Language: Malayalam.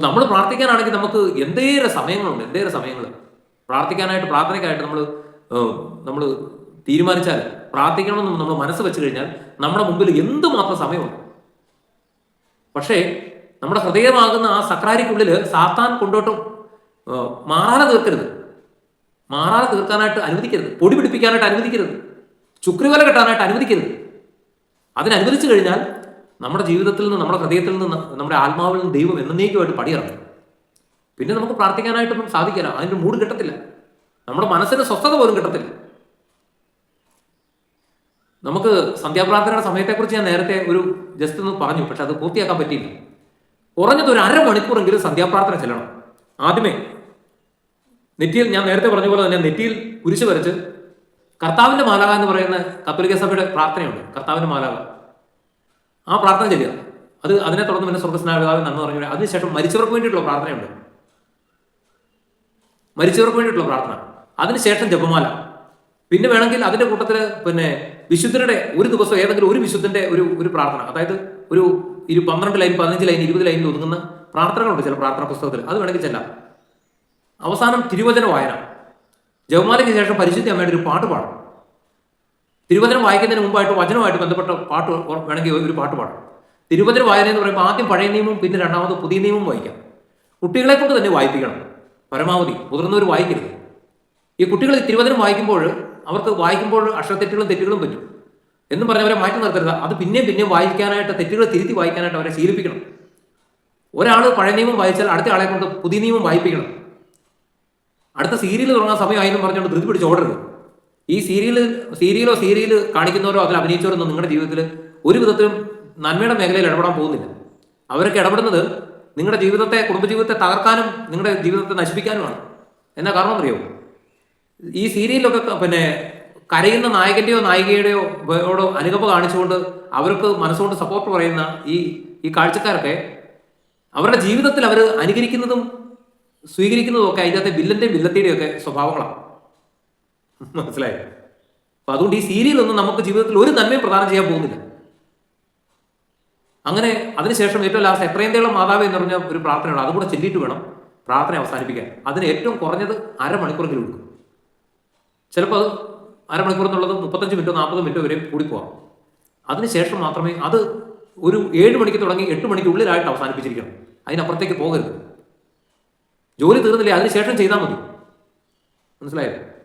ഇപ്പൊ നമ്മൾ പ്രാർത്ഥിക്കാനാണെങ്കിൽ നമുക്ക് എന്തേറെ സമയങ്ങളുണ്ട് എന്തേറെ സമയങ്ങൾ പ്രാർത്ഥിക്കാനായിട്ട് പ്രാർത്ഥനയ്ക്കായിട്ട് നമ്മൾ നമ്മൾ തീരുമാനിച്ചാൽ പ്രാർത്ഥിക്കണമെന്ന് നമ്മൾ മനസ്സ് വെച്ച് കഴിഞ്ഞാൽ നമ്മുടെ മുമ്പിൽ എന്തുമാത്രം സമയമുണ്ട്? പക്ഷേ നമ്മുടെ ഹൃദയമാകുന്ന ആ സക്രാരിക്കുള്ളിൽ സാത്താൻ കൊണ്ടോട്ടും മാറാതെ തീർക്കരുത്. മാറാതെ തീർക്കാനായിട്ട് അനുവദിക്കരുത്. പൊടി പിടിപ്പിക്കാനായിട്ട് അനുവദിക്കരുത്. ചുക്രിവല കെട്ടാനായിട്ട് അനുവദിക്കരുത്. അതിനനുവദിച്ചു കഴിഞ്ഞാൽ നമ്മുടെ ജീവിതത്തിൽ നിന്ന് നമ്മുടെ ഹൃദയത്തിൽ നിന്ന് നമ്മുടെ ആത്മാവിൽ നിന്ന് ദൈവം എന്നേക്കുമായിട്ട് പടിയിറങ്ങും. പിന്നെ നമുക്ക് പ്രാർത്ഥിക്കാനായിട്ടൊന്നും സാധിക്കില്ല. അതിന്റെ മൂഡ് കിട്ടത്തില്ല. നമ്മുടെ മനസ്സിന് സ്വസ്ഥത പോലും കിട്ടത്തില്ല. നമുക്ക് സന്ധ്യാപ്രാർത്ഥനയുടെ സമയത്തെക്കുറിച്ച് ഞാൻ നേരത്തെ ഒരു ജസ്റ്റ് ഒന്ന് പറഞ്ഞു പക്ഷെ അത് പൂർത്തിയാക്കാൻ പറ്റിയില്ല. കുറഞ്ഞത് ഒരു അരമണിക്കൂറെങ്കിലും സന്ധ്യാപ്രാർത്ഥന ചെല്ലണം. ആദ്യമേ നെറ്റിയിൽ ഞാൻ നേരത്തെ പറഞ്ഞ പോലെ തന്നെ നെറ്റിയിൽ കുരിശ് വരച്ച് കർത്താവിന്റെ മാലാക എന്ന് പറയുന്ന കത്തോലിക്ക സഭയുടെ പ്രാർത്ഥനയുണ്ട്. കർത്താവിന്റെ മാലാക ആ പ്രാർത്ഥന ചെയ്യുക അത് അതിനെ തുടർന്ന് പിന്നെ സ്വർഗസ്നാപിതാവ് നന്ന് പറഞ്ഞു അതിനുശേഷം മരിച്ചവർക്ക് വേണ്ടിയിട്ടുള്ള പ്രാർത്ഥനയുണ്ട്. മരിച്ചവർക്ക് വേണ്ടിയിട്ടുള്ള പ്രാർത്ഥന. അതിനുശേഷം ജപമാല. പിന്നെ വേണമെങ്കിൽ അതിന്റെ കൂട്ടത്തിൽ പിന്നെ വിശുദ്ധരുടെ ഒരു ദിവസം ഏതെങ്കിലും ഒരു വിശുദ്ധന്റെ ഒരു ഒരു പ്രാർത്ഥന. അതായത് ഒരു ഇരു പന്ത്രണ്ട് ലൈൻ പതിനഞ്ച് ലൈൻ ഇരുപത് ലൈനിൽ ഒതുങ്ങുന്ന പ്രാർത്ഥനകളുണ്ട് ചില പ്രാർത്ഥന പുസ്തകത്തിൽ അത് വേണമെങ്കിൽ ചെല്ലാം. അവസാനം തിരുവചന വായന. ജപമാലയ്ക്ക് ശേഷം പരിശുദ്ധി അമ്മയുടെ ഒരു പാട്ട് പാടും. തിരുവചനം വായിക്കുന്നതിന് മുമ്പായിട്ട് വചനമായിട്ട് ബന്ധപ്പെട്ട പാട്ട് വേണമെങ്കിൽ ഒരു പാട്ട് പാടും. തിരുവചന വായന എന്ന് പറയുമ്പോൾ ആദ്യം പഴയ നിയമവും പിന്നെ രണ്ടാമത് പുതിയ നിയമവും വായിക്കാം. കുട്ടികളെ കൊണ്ട് തന്നെ വായിപ്പിക്കണം. പരമാവധി. മുതിർന്നവർ വായിക്കരുത്. ഈ കുട്ടികൾ തിരുവചനം വായിക്കുമ്പോൾ അവർക്ക് വായിക്കുമ്പോൾ അക്ഷരത്തെറ്റുകളും തെറ്റുകളും പറ്റും. എന്നും പറഞ്ഞവരെ മാറ്റി നിർത്തരുത്. അത് പിന്നെയും പിന്നെയും വായിക്കാനായിട്ട് തെറ്റുകൾ തിരുത്തി വായിക്കാനായിട്ട് അവരെ ശീലിപ്പിക്കണം. ഒരാൾ പഴയ നിയമം വായിച്ചാൽ അടുത്ത ആളെ കൊണ്ട് പുതിയ നിയമം വായിപ്പിക്കണം. അടുത്ത സീരിയൽ തുടങ്ങാൻ സമയമായി എന്ന് പറഞ്ഞുകൊണ്ട് ധൃതി പിടിച്ച് ഓടരുത്. ഈ സീരിയൽ സീരിയലോ സീരിയൽ കാണിക്കുന്നവരോ അതിൽ അഭിനയിച്ചവരൊന്നും നിങ്ങളുടെ ജീവിതത്തിൽ ഒരു വിധത്തിലും നന്മയുടെ മേഖലയിൽ ഇടപെടാൻ പോകുന്നില്ല. അവരൊക്കെ ഇടപെടുന്നത് നിങ്ങളുടെ ജീവിതത്തെ കുടുംബജീവിതത്തെ തകർക്കാനും നിങ്ങളുടെ ജീവിതത്തെ നശിപ്പിക്കാനുമാണ്. എന്നാ കാരണം അറിയോ? ഈ സീരിയലൊക്കെ പിന്നെ കരയുന്ന നായകന്റെയോ നായികയുടെയോ ഓടോ അനുകമ്പ കാണിച്ചുകൊണ്ട് അവർക്ക് മനസ്സുകൊണ്ട് സപ്പോർട്ട് പറയുന്ന ഈ ഈ കാഴ്ചക്കാരൊക്കെ അവരുടെ ജീവിതത്തിൽ അവർ അനുകരിക്കുന്നതും സ്വീകരിക്കുന്നതും ഒക്കെ അതിന്റെ വില്ലന്റെയും വില്ലത്തിയുടെയും ഒക്കെ സ്വഭാവങ്ങളാണ്. മനസ്സിലായോ? അപ്പൊ അതുകൊണ്ട് ഈ സീരിയലൊന്നും നമുക്ക് ജീവിതത്തിൽ ഒരു നന്മയും പ്രദാനം ചെയ്യാൻ പോകുന്നില്ല. അങ്ങനെ അതിനുശേഷം ഏറ്റവും ലാസ്റ്റ് എത്രയും മാതാവ് എന്ന് പറഞ്ഞ ഒരു പ്രാർത്ഥനയുണ്ട്. അതുകൂടെ ചെല്ലിയിട്ട് വേണം പ്രാർത്ഥന അവസാനിപ്പിക്കാൻ. അതിന് ഏറ്റവും കുറഞ്ഞത് അരമണിക്കൂറെങ്കിലും എടുക്കും. ചിലപ്പോൾ അത് അരമണിക്കൂർ എന്നുള്ളത് മുപ്പത്തഞ്ച് മിനിറ്റോ നാൽപ്പത് മിനിറ്റോ വരെ കൂടി പോവാം. അതിനുശേഷം മാത്രമേ അത് ഒരു ഏഴ് മണിക്ക് തുടങ്ങി എട്ട് മണിക്ക് ഉള്ളിലായിട്ട് അവസാനിപ്പിച്ചിരിക്കണം. അതിനപ്പുറത്തേക്ക് പോകരുത്. ജോലി തീർന്നില്ലേ? അതിനുശേഷം ചെയ്താൽ മതി. മനസ്സിലായോ?